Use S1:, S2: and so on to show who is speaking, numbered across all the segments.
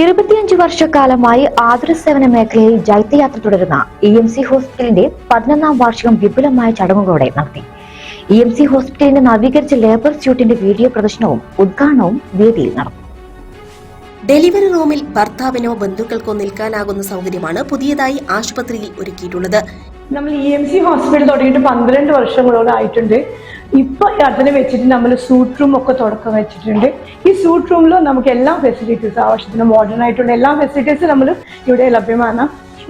S1: ഇരുപത്തിയഞ്ച് വർഷക്കാലമായി ആതുര സേവന മേഖലയിൽ ജൈത്യയാത്ര തുടരുന്ന ഇ എം സി ഹോസ്പിറ്റലിന്റെ പതിനൊന്നാം വാർഷികം വിപുലമായ ചടങ്ങുകളോടെ നടത്തി. ഇ എം സി ഹോസ്പിറ്റലിന്റെ നവീകരിച്ച ലേബർ സ്യൂട്ടിന്റെ വീഡിയോ പ്രദർശനവും ഉദ്ഘാടനവും വേദിയിൽ നടന്നു.
S2: ഡെലിവറി റൂമിൽ ഭർത്താവിനോ ബന്ധുക്കൾക്കോ നിൽക്കാനാകുന്ന സൗകര്യമാണ് പുതിയതായി ആശുപത്രിയിൽ ഒരുക്കിയിട്ടുള്ളത്.
S3: നമ്മൾ ഇ എം സി ഹോസ്പിറ്റൽ തുടങ്ങിയിട്ട് പന്ത്രണ്ട് വർഷങ്ങളോളം ആയിട്ടുണ്ട്. ഇപ്പൊ അതിനെ വെച്ചിട്ട് നമ്മൾ സൂട്ട് റൂം ഒക്കെ തുടക്കം വെച്ചിട്ടുണ്ട്. ഈ സൂട്ട് റൂമിൽ നമുക്ക് എല്ലാ ഫെസിലിറ്റീസ് ആവശ്യത്തിന് മോഡേൺ ആയിട്ടുള്ള എല്ലാ ഫെസിലിറ്റീസും നമ്മൾ ഇവിടെ ലഭ്യമാണ്.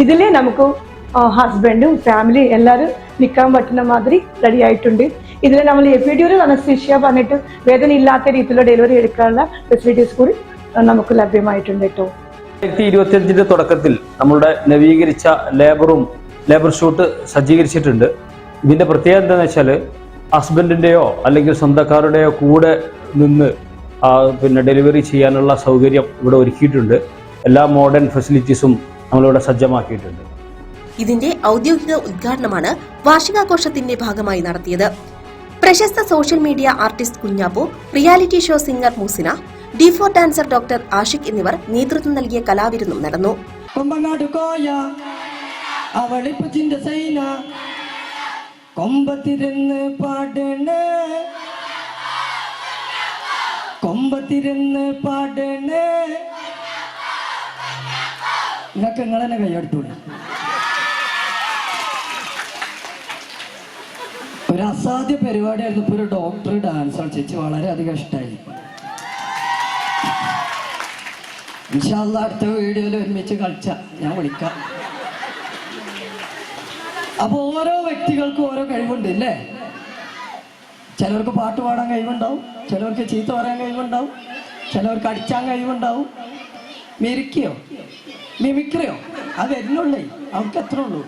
S3: ഇതിൽ നമുക്ക് ഹസ്ബൻഡും ഫാമിലി എല്ലാവരും നിൽക്കാൻ പറ്റുന്ന മാതിരി റെഡി ആയിട്ടുണ്ട്. ഇതിൽ നമ്മൾ എപ്പിഡ്യൂർ അനസ്തീഷ്യ പറഞ്ഞിട്ട് വേദന ഇല്ലാത്ത രീതിയിലുള്ള ഡെലിവറി എടുക്കാനുള്ള ഫെസിലിറ്റീസ് കൂടി നമുക്ക് ലഭ്യമായിട്ടുണ്ട് കേട്ടോ
S4: രണ്ടായിരത്തി ഇരുപത്തിയഞ്ചിന്റെ തുടക്കത്തിൽ നമ്മളുടെ നവീകരിച്ച ലേബറും ലേബർ ഷൂട്ട് സജ്ജീകരിച്ചിട്ടുണ്ട്. ഇതിന്റെ പ്രത്യേകത എന്താണെന്ന് വെച്ചാൽ ഹസ്ബൻഡിന്റെയോ അല്ലെങ്കിൽ സ്വന്തക്കാരുടെയോ കൂടെ നിന്ന് പിന്നെ ഡെലിവറി ചെയ്യാനുള്ള സൗകര്യം ഇവിടെ ഒരുക്കിയിട്ടുണ്ട്. എല്ലാ മോഡേൺ ഫെസിലിറ്റീസും നമ്മളിവിടെ സജ്ജമാക്കിയിട്ടുണ്ട്.
S2: ഇതിന്റെ ഔദ്യോഗിക ഉദ്ഘാടനമാണ് വാർഷികാഘോഷത്തിന്റെ ഭാഗമായി നടത്തിയത്. പ്രശസ്ത social media artist Kunjappu reality show singer Moosina D four dancer doctor Ashiq എന്നിവർ നേതൃത്വം നൽകിയ കലാവിരുന്നും നടന്നു.
S5: കൊമ്പങ്ങാട് കോയ അവളിപ്പ ചിന്ത സൈന. കൊമ്പത്തിരുന്ന് പാടണേ. കൊമ്പത്തിരുന്ന് പാടണേ. നിങ്ങൾക്ക് നിങ്ങൾ തന്നെ കൈയെടുത്തൂടെ ഒരു അസാധ്യ പരിപാടിയായിരുന്നു. ഇപ്പൊ ഒരു ഡോക്ടർ ഡാൻസ് കളിച്ചു വളരെയധികം ഇഷ്ടമായി ഇൻഷാല്ല അടുത്ത വീഡിയോയിൽ ഒരുമിച്ച് കളിച്ച. ഞാൻ വിളിക്കാം. അപ്പൊ ഓരോ വ്യക്തികൾക്കും ഓരോ കഴിവുണ്ട് ചിലവർക്ക് പാട്ട് പാടാൻ കഴിവുണ്ടാവും ചിലവർക്ക് ചീത്ത പറയാൻ കഴിവുണ്ടാവും ചിലവർക്ക് അടിച്ചാൻ കഴിവുണ്ടാവും. മെരിക്കയോ മിമിക്രിയോ? അത് എന്നുള്ളേ അവർക്ക് എത്ര ഉള്ളൂ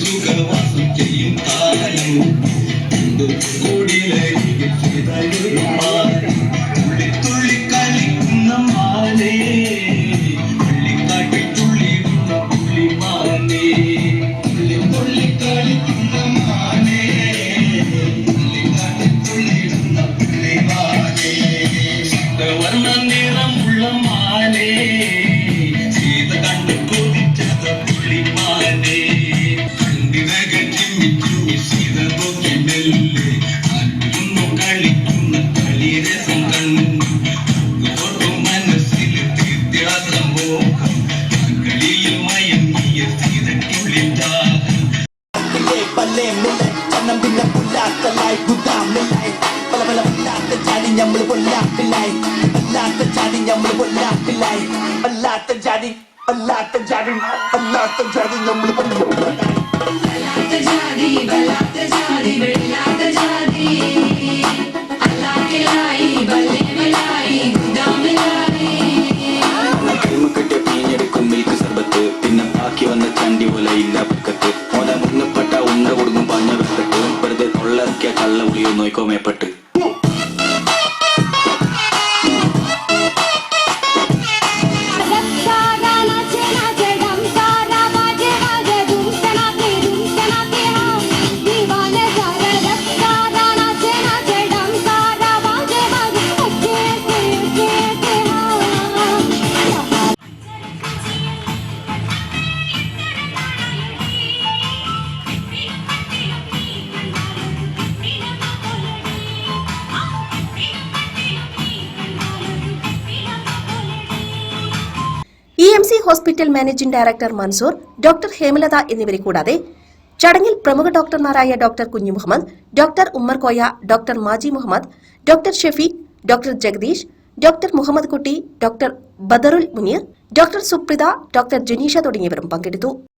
S6: സുഖവാസം ചെയ്യും
S7: താരം കൂടിയിലേക്ക് ചെയ്തായി വന്ന ചണ്ടി പോലെ ഇല്ല പക്കത്ത് ഉണ്ട കൊടുക്കും പഞ്ഞ വെക്കട്ട്. വെറുതെ തൊള്ളക്കിയ കള്ള പുളിയോ നോക്കോ മേപ്പെട്ട്.
S2: M C hospital managing director Mansoor doctor Hemalatha എന്നിവരെ കൂടാതെ ചടങ്ങിൽ പ്രമുഖ ഡോക്ടർമാരായ doctor Kunju Muhammad doctor Ummarkoya doctor Maji Muhammad doctor Shefeeq doctor Jagadeesh doctor Muhammad Kutty doctor Badarul Muneer doctor Suprita doctor Janeesha തുടങ്ങിയവരും പങ്കെടുത്തു.